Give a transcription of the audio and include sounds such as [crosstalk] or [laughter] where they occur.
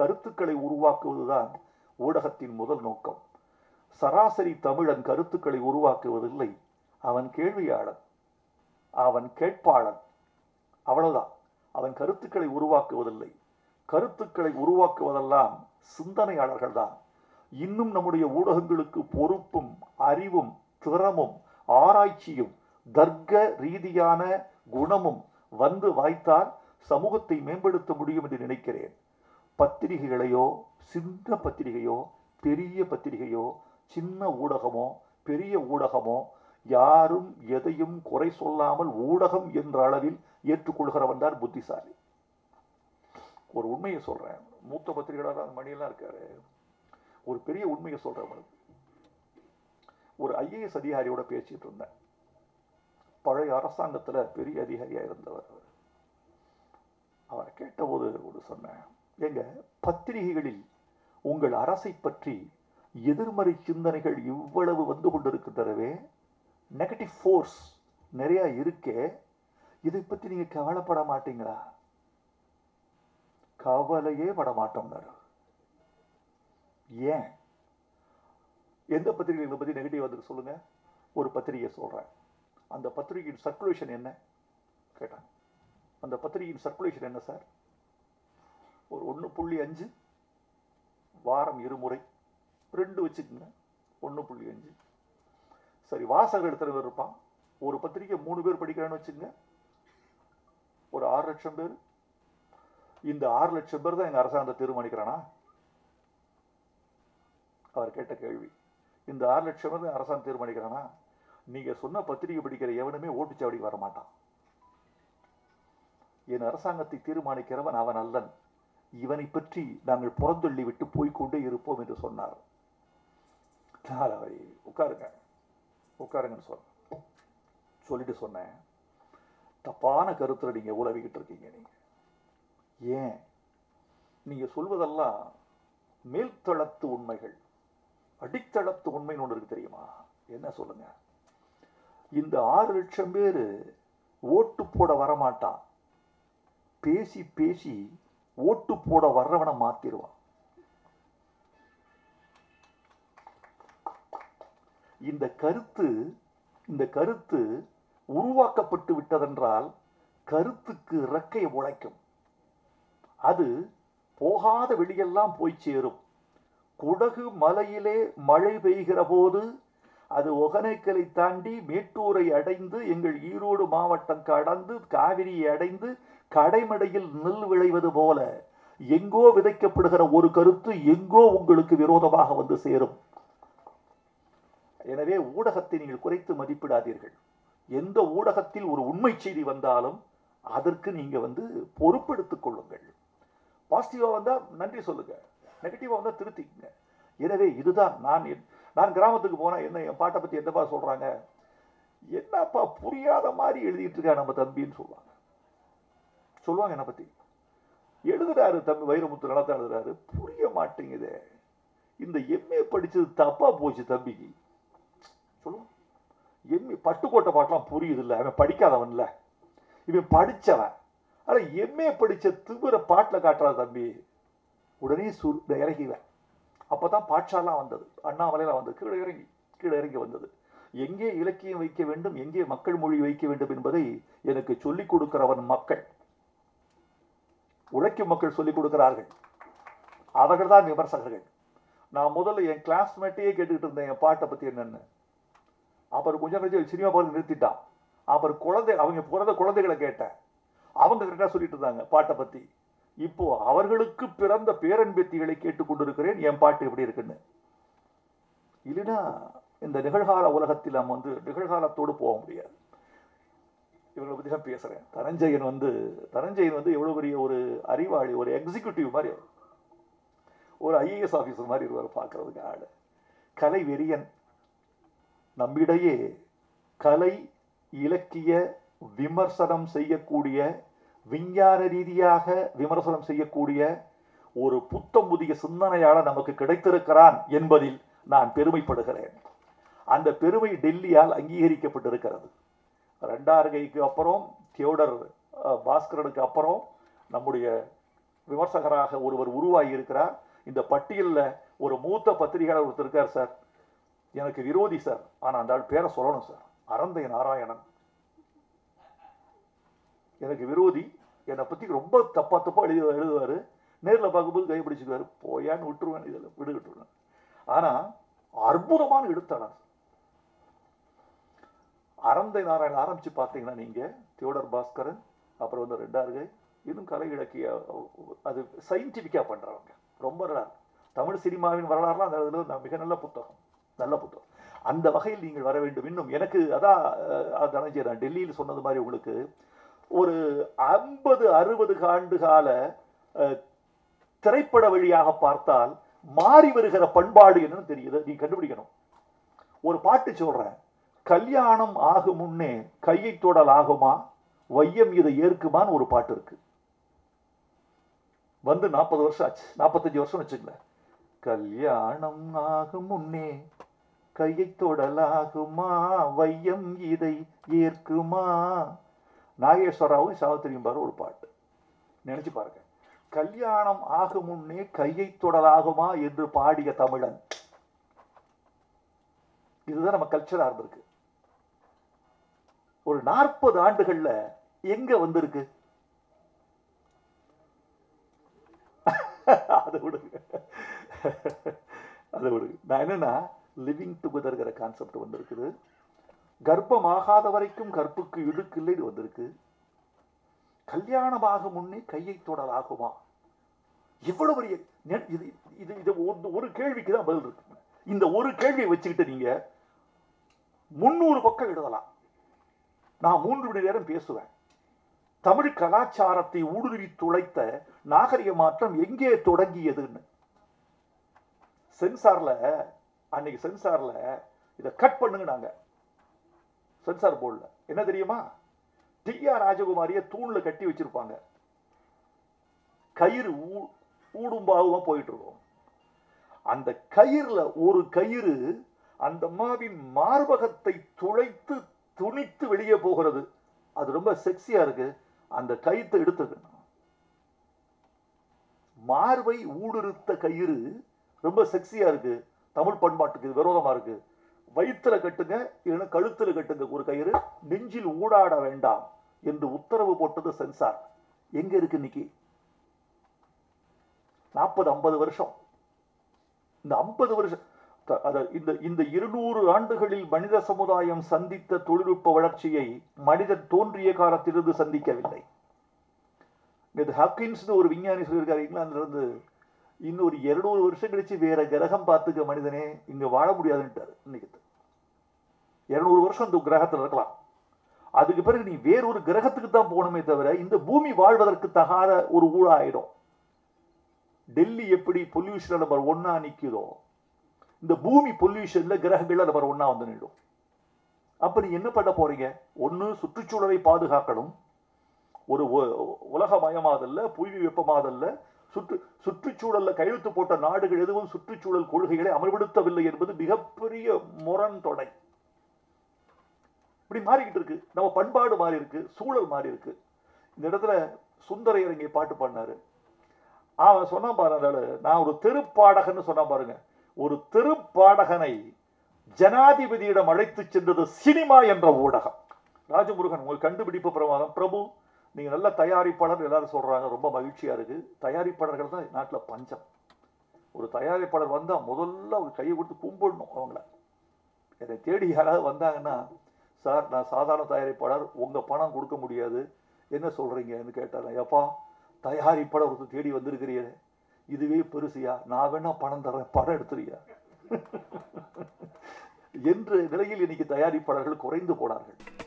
கருத்துக்களை உருவாக்குவதுதான் ஊடகத்தின் முதல் நோக்கம். சராசரி தமிழன் கருத்துக்களை உருவாக்குவதில்லை. அவன் கேள்வியாளன். அவன் கேட்பாளன். அவ்வளவுதான். அவன் கருத்துக்களை உருவாக்குவதில்லை. கருத்துக்களை உருவாக்குவதெல்லாம் சிந்தனையாளர்கள் தான் இன்னும் நம்முடைய ஊடகங்களுக்கு பொறுப்பும் அறிவும் திறமும் ஆராய்ச்சியும் தர்க்க ரீதியான குணமும் வந்து வாய்த்தால் சமூகத்தை மேம்படுத்த முடியும் என்று நினைக்கிறேன். பத்திரிகைகளையோ சின்ன பத்திரிகையோ பெரிய பத்திரிகையோ சின்ன ஊடகமோ பெரிய ஊடகமோ யாரும் எதையும் குறை சொல்லாமல் ஊடகம் என்ற அளவில் ஏற்றுக்கொள்கிறவன் தான் புத்திசாலி. ஒரு உண்மையை சொல்றேன். மூத்த பத்திரிகையாளர் மணியெல்லாம் இருக்காரு. ஒரு பெரிய உண்மையை சொல்றேன் ஒரு ஐஏஎஸ் அதிகாரியோட பேசிட்டு இருந்தேன். பழைய அரசாங்கத்துல பெரிய அதிகாரியாக இருந்தவர் அவர். அவரை கேட்டபோது ஒரு சொன்னேன். ஏங்க பத்திரிகைகளில் உங்கள் அரசை பற்றி எதிர்மறை சிந்தனைகள் இவ்வளவு வந்து கொண்டிருக்கின்றனவே? நெகட்டிவ் ஃபோர்ஸ் நிறையா இருக்கே. இதை பற்றி நீங்கள் கவலைப்பட மாட்டீங்களா? கவலையே பட மாட்டோம்னாரு ஏன்? எந்த பத்திரிகைகளை பற்றி நெகட்டிவ் வந்து சொல்லுங்கள் ஒரு பத்திரிகையை சொல்கிறேன் அந்த பத்திரிகையின் சர்க்குலேஷன் என்ன? கேட்டாங்க. அந்த பத்திரிகையின் சர்க்குலேஷன் என்ன சார் ஒரு ஒன்று புள்ளி அஞ்சு வாரம் இருமுறை ரெண்டு வச்சுக்கோங்க. ஒன்று புள்ளி அஞ்சு. சரி வாசகர் எத்தனை பேர் இருப்பான். ஒரு பத்திரிக்கை மூணு பேர் படிக்கிறான்னு வச்சுக்கோங்க. ஒரு ஆறு லட்சம் பேர். இந்த ஆறு லட்சம் பேர் தான் எங்கள் அரசாங்கத்தை தீர்மானிக்கிறானா? அவர் கேட்ட கேள்வி. இந்த ஆறு லட்சம் பேர் தான் அரசாங்கம் தீர்மானிக்கிறானா? நீங்கள் சொன்ன பத்திரிகை படிக்கிற எவனுமே ஓட்டுச்சாவடிக்கு வர மாட்டான் என் அரசாங்கத்தை தீர்மானிக்கிறவன் அவன் அல்லன். இவனை பற்றி நாங்கள் புறந்தள்ளி விட்டு போய்க்கொண்டே இருப்போம் என்று சொன்னார். உட்காருங்க. உட்காருங்கன்னு சொன்னேன் சொல்லிட்டு சொன்னேன். தப்பான கருத்தில் நீங்கள் உலவிக்கிட்டு இருக்கீங்க நீங்கள் ஏன்? நீங்கள் சொல்வதெல்லாம் மேல்தளத்து உண்மைகள். அடித்தளத்து உண்மைன்னு ஒன்று இருக்கு தெரியுமா? என்ன சொல்லுங்க? இந்த ஆறு லட்சம் பேர் ஓட்டு போட வரமாட்டான். பேசி பேசி ஓட்டு போட வர்றவனை மாத்திருவான் இந்த கருத்து இந்த கருத்து உருவாக்கப்பட்டு விட்டதென்றால் கருத்துக்கு இறக்கை உழைக்கும். அது போகாத வெளியெல்லாம் போய் சேரும். குடகு மலையிலே மழை பெய்கிற போது அது ஒகனைக்கலை தாண்டி மேட்டூரை அடைந்து எங்கள் ஈரோடு மாவட்டம் கடந்து காவிரியை அடைந்து கடைமடையில் நெல் விளைவது போல எங்கோ விதைக்கப்படுகிற ஒரு கருத்து எங்கோ உங்களுக்கு விரோதமாக வந்து சேரும். எனவே ஊடகத்தை நீங்கள் குறைத்து மதிப்பிடாதீர்கள். எந்த ஊடகத்தில் ஒரு உண்மை செய்தி வந்தாலும் அதற்கு நீங்க வந்து பொறுப்பெடுத்துக் கொள்ளுங்கள். பாசிட்டிவா வந்தா நன்றி சொல்லுங்க. நெகட்டிவா வந்தா திருத்திங்க எனவே இதுதான் நான் என்- நான் கிராமத்துக்கு போனா என்ன என் பாட்டை பத்தி என்னப்பா சொல்றாங்க? என்னப்பா புரியாத மாதிரி எழுதிட்டு இருக்கா நம்ம தம்பின்னு சொல்லுவாங்க. சொல்லுவாங்க என்னை பற்றி எழுதுறாரு தம்பி வைரமுத்து நடத்த எழுதுறாரு. புரிய மாட்டேங்குதே. இந்த எம்ஏ படித்தது தப்பாக போச்சு தம்பிக்கு. சொல்லுவோம் எம்ஏ பட்டுக்கோட்டை பாட்டெலாம் புரியுது இல்லை அவன் படிக்காதவன்ல. இவன் படித்தவன் ஆனால் எம்ஏ படித்த திமிர பாட்டில் காட்டுறா தம்பி. உடனே சு இறங்கிவேன் அப்பதான் பாட்ஷாலாம் வந்தது. அண்ணாமலையெல்லாம் வந்தது. கீழே இறங்கி கீழே இறங்கி வந்தது. எங்கே இலக்கியம் வைக்க வேண்டும் எங்கே மக்கள் மொழி வைக்க வேண்டும் என்பதை எனக்கு சொல்லிக் கொடுக்கிறவன் மக்கள். உழைக்கும் மக்கள் சொல்லிக் கொடுக்கிறார்கள். அவர்கள் தான் விமர்சகர்கள். நான் முதல்ல என் கிளாஸ்மேட்டையே கேட்டுக்கிட்டு இருந்தேன் என் பாட்டை பற்றி என்னன்னு. அப்புறம் கொஞ்சம் கழிச்சு சினிமா பார்த்து நிறுத்திட்டான். அப்புறம் குழந்தை அவங்க பிறந்த குழந்தைகளை கேட்டேன். அவங்க கரெக்டாக சொல்லிட்டு இருந்தாங்க பாட்டை பற்றி இப்போ அவர்களுக்கு பிறந்த பேரன்பத்திகளை கேட்டுக்கொண்டிருக்கிறேன் என் பாட்டு எப்படி இருக்குன்னு. இல்லைன்னா இந்த நிகழ்கால உலகத்தில் நம்ம வந்து நிகழ்காலத்தோடு போக முடியாது. இவர்களை பத்தி தான் பேசுறேன். தனஞ்சயன் வந்து தனஞ்சயன் வந்து எவ்வளவு பெரிய ஒரு அறிவாளி ஒரு எக்ஸிக்யூட்டிவ் மாதிரி அவர். ஒரு ஐஏஎஸ் ஆபீசர் மாதிரி இருவர் பார்க்குறதுக்கு ஆள். கலை வெறியன். நம்மிடையே கலை இலக்கிய விமர்சனம் செய்யக்கூடிய விஞ்ஞான ரீதியாக விமர்சனம் செய்யக்கூடிய ஒரு புத்தம் புதிய சிந்தனையாளர் நமக்கு கிடைத்திருக்கிறான் என்பதில் நான் பெருமைப்படுகிறேன். அந்த பெருமை டெல்லியால் அங்கீகரிக்கப்பட்டிருக்கிறது. ரெண்டார்கைக்கு அப்புறம் தியோடர் பாஸ்கரனுக்கு அப்புறம் நம்முடைய விமர்சகராக ஒருவர் உருவாகி இருக்கிறார் இந்த பட்டியலில் ஒரு மூத்த பத்திரிகையாளர் ஒருத்தர் இருக்கார் சார். எனக்கு விரோதி சார். ஆனால் அந்த ஆள் பேரை சொல்லணும் சார். அறந்தை நாராயணன். எனக்கு விரோதி. என்னை பற்றி ரொம்ப தப்பா தப்பாக எழுதி எழுதுவார். நேரில் பார்க்கும்போது கைப்பிடிச்சிக்குவார் போயான்னு விட்டுருவேன் இதில் விடுகிட்டுருவேன். ஆனால் அற்புதமான எழுத்தாளர். அறந்தை நாராயணன் ஆரம்பித்து பார்த்தீங்கன்னா நீங்கள் தியோடர் பாஸ்கரன் அப்புறம் வந்து ரெண்டாருகை இன்னும் கலை இலக்கிய அது சயின்டிஃபிக்காக பண்ணுறவங்க ரொம்ப நல்லா தமிழ் சினிமாவின் வரலாறுலாம் அந்த இதில் நான் மிக நல்ல புத்தகம். நல்ல புத்தகம். அந்த வகையில் நீங்கள் வர வேண்டும். இன்னும் எனக்கு அதான் தனஞ்சய் நான் டெல்லியில் சொன்னது மாதிரி உங்களுக்கு ஒரு ஐம்பது அறுபது ஆண்டு கால திரைப்பட வழியாக பார்த்தால் மாறி வருகிற பண்பாடு என்னன்னு தெரியுது. நீ கண்டுபிடிக்கணும். ஒரு பாட்டு சொல்கிறேன் கல்யாணம் ஆகும் முன்னே கையை தொடல் ஆகுமா வையம் இதை ஏற்குமான்னு ஒரு பாட்டு இருக்கு. வந்து நாற்பது வருஷம் ஆச்சு. நாற்பத்தஞ்சு வருஷம் வச்சுக்கல கல்யாணம் ஆகும் முன்னே கையை தொடலாகுமா? வையம் இதை ஏற்குமா? நாகேஸ்வராவும் சாவித்திரியும் பாரு ஒரு பாட்டு. நினைச்சு பாருங்க. கல்யாணம் ஆகும் முன்னே கையை தொடலாகுமா என்று பாடிய தமிழன். இதுதான் நம்ம கல்ச்சரா இருந்திருக்கு. ஒரு நாற்பது ஆண்டுகள்ல எங்க வந்திருக்கு? [laughs] அதை விடுங்க அதை விடுங்க நான் என்னன்னா லிவிங் டுகெதர்ங்கிற கான்செப்ட் வந்திருக்குது. கர்ப்பமாகாத வரைக்கும் கற்புக்கு இழுக்கில்லை இது வந்திருக்கு. கல்யாணமாக முன்னே கையை தொடலாகுமா எவ்வளவு பெரிய இது இது இது ஒரு கேள்விக்கு தான் பதில் இருக்கு. இந்த ஒரு கேள்வியை வச்சுக்கிட்டு நீங்க முன்னூறு பக்கம் எழுதலாம். நான் மூன்று மணி நேரம் பேசுவேன். தமிழ் கலாச்சாரத்தை ஊடுருவி துளைத்த நாகரிக மாற்றம் எங்கே தொடங்கியதுன்னு. சென்சார்ல அன்னைக்கு சென்சார்ல இதை கட் பண்ணுங்க நாங்க சென்சார் போர்டில். என்ன தெரியுமா? டி ஆர் ராஜகுமாரிய தூணில் கட்டி வச்சிருப்பாங்க. கயிறு ஊ- போயிட்டு இருக்கோம். அந்த கயிறுல ஒரு கயிறு அந்த அம்மாவின் மார்பகத்தை துளைத்து துணித்து வெளியே போகிறது. அது ரொம்ப செக்ஸியாக இருக்கு. அந்த கயிற்றை எடுத்துக்கணும் மார்பை ஊடுருத்த கயிறு ரொம்ப செக்ஸியாக இருக்கு. தமிழ் பண்பாட்டுக்கு விரோதமாக விரோதமா இருக்கு. வயிற்றுல கட்டுங்க இல்லைன்னா கழுத்துல கட்டுங்க ஒரு கயிறு. நெஞ்சில் ஊடாட வேண்டாம் என்று உத்தரவு போட்டது சென்சார் எங்க இருக்கு இன்னைக்கு? நாற்பது ஐம்பது வருஷம். இந்த ஐம்பது வருஷம் இந்த இந்த இருநூறு ஆண்டுகளில் மனித சமுதாயம் சந்தித்த தொழில்நுட்ப வளர்ச்சியை மனிதன் தோன்றிய காலத்திலிருந்து சந்திக்கவில்லை. இது ஹாக்கின்ஸ் ஒரு விஞ்ஞானி சொல்லியிருக்காரு இங்கிலாந்துலேருந்து இன்னொரு இருநூறு வருஷம் கழிச்சு வேற கிரகம் பார்த்துக்க மனிதனே இங்க வாழ முடியாதுன்ட்டார் இன்னைக்கு. இருநூறு வருஷம் இந்த கிரகத்துல இருக்கலாம். அதுக்கு பிறகு நீ வேறொரு கிரகத்துக்கு தான் போகணுமே தவிர இந்த பூமி வாழ்வதற்கு தகாத ஒரு ஊழாயிடும். டெல்லி எப்படி பொல்யூஷன் நம்பர் ஒன்னா நிக்குதோ இந்த பூமி பொல்யூஷன்ல கிரகங்கள்ல நம்பர் ஒன்னா வந்து நிடும் அப்ப நீ என்ன பண்ண போறீங்க? ஒன்று சுற்றுச்சூழலை பாதுகாக்கணும். ஒரு உலகமயமாதல்ல புவி வெப்பமாதல்ல சுற்று சுற்றுச்சூழல்ல கையெழுத்து போட்ட நாடுகள் எதுவும் சுற்றுச்சூழல் கொள்கைகளை அமல்படுத்தவில்லை என்பது மிகப்பெரிய முரண்தொடை. இப்படி மாறிக்கிட்டு இருக்கு. நம்ம பண்பாடு மாறி இருக்கு சூழல் மாறி இருக்கு. இந்த இடத்துல சுந்தரையர் இங்கே பாட்டு பாடினாரு. அவன் சொன்னான் பாரு அதால நான் ஒரு தெருப்பாடகன்னு சொன்னான் பாருங்க. ஒரு தெருப்பாடகனை ஜனாதிபதியிடம் அழைத்து சென்றது சினிமா என்ற ஊடகம். ராஜமுருகன் உங்கள் கண்டுபிடிப்பு பிரமாதம். பிரபு நீங்கள் நல்ல தயாரிப்பாளர் எல்லாரும் சொல்கிறாங்க ரொம்ப மகிழ்ச்சியாக இருக்குது தயாரிப்பாளர்கள் தான் நாட்டில் பஞ்சம். ஒரு தயாரிப்பாளர் வந்தால் முதல்ல அவங்க கையை கொடுத்து கும்பிடணும் அவங்கள. என்னை தேடி யாராவது வந்தாங்கன்னா சார் நான் சாதாரண தயாரிப்பாளர் உங்கள் பணம் கொடுக்க முடியாது. என்ன சொல்கிறீங்கன்னு கேட்டாங்க எப்பா தயாரிப்பாளர் ஒருத்தர் தேடி வந்திருக்கிறீரே. இதுவே பெருசியா? நான் வேணா பணம் தரேன். படம் எடுத்துறியா [laughs] என்ற நிலையில் இன்னைக்கு தயாரிப்பாளர்கள் குறைந்து போனார்கள்.